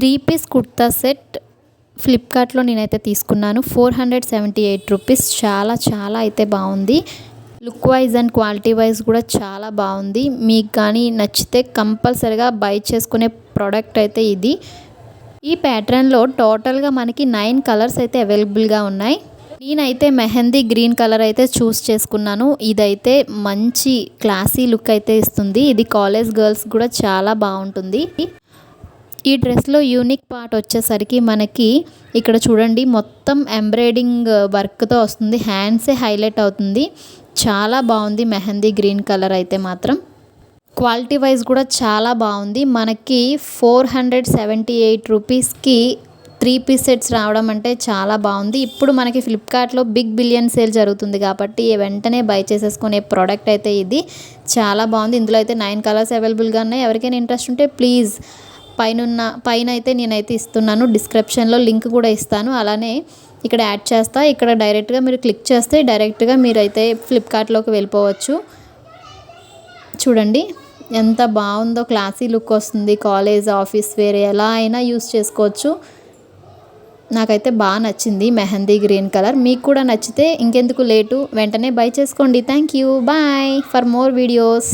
Three piece kurta set ఫ్లిప్కార్ట్లో నేనైతే తీసుకున్నాను. Four hundred seventy eight rupees. చాలా చాలా అయితే బాగుంది. Look wise and quality wise కూడా చాలా బాగుంది. మీకు కానీ నచ్చితే కంపల్సరిగా బై చేసుకునే ప్రోడక్ట్ అయితే ఇది. ఈ ప్యాటర్న్లో టోటల్గా మనకి నైన్ కలర్స్ అయితే అవైలబుల్గా ఉన్నాయి. నేనైతే మెహందీ గ్రీన్ కలర్ అయితే చూస్ చేసుకున్నాను. ఇదైతే మంచి క్లాసీ లుక్ అయితే ఇస్తుంది. ఇది కాలేజ్ గర్ల్స్ కూడా చాలా బాగుంటుంది. ఈ డ్రెస్లో యూనిక్ పార్ట్ వచ్చేసరికి మనకి ఇక్కడ చూడండి మొత్తం ఎంబ్రాయిడింగ్ వర్క్తో వస్తుంది. హ్యాండ్సే హైలైట్ అవుతుంది. చాలా బాగుంది. మెహందీ గ్రీన్ కలర్ అయితే మాత్రం. క్వాలిటీ వైజ్ కూడా చాలా బాగుంది. మనకి ఫోర్ హండ్రెడ్ సెవెంటీ ఎయిట్ రూపీస్కి త్రీ పీస్ సెట్స్ రావడం అంటే చాలా బాగుంది. ఇప్పుడు మనకి ఫ్లిప్కార్ట్లో బిగ్ బిలియన్ సేల్ జరుగుతుంది కాబట్టి వెంటనే బై చేసేసుకునే ప్రోడక్ట్ అయితే ఇది. చాలా బాగుంది. ఇందులో అయితే నైన్ కలర్స్ అవైలబుల్గా ఉన్నాయి. ఎవరికైనా ఇంట్రెస్ట్ ఉంటే ప్లీజ్ పైన పైన అయితే నేనైతే ఇస్తున్నాను. డిస్క్రిప్షన్లో లింక్ కూడా ఇస్తాను. అలానే ఇక్కడ యాడ్ చేస్తా. ఇక్కడ డైరెక్ట్గా మీరు క్లిక్ చేస్తే డైరెక్ట్గా మీరైతే ఫ్లిప్కార్ట్లోకి వెళ్ళిపోవచ్చు. చూడండి ఎంత బాగుందో క్లాసీ లుక్ వస్తుంది. కాలేజ్ ఆఫీస్ వేర్ ఎలా అయినా యూస్ చేసుకోవచ్చు. నాకైతే బాగా నచ్చింది మెహందీ గ్రీన్ కలర్. మీకు కూడా నచ్చితే ఇంకెందుకు లేటు వెంటనే బై చేసుకోండి. Thank you. Bye. For more videos.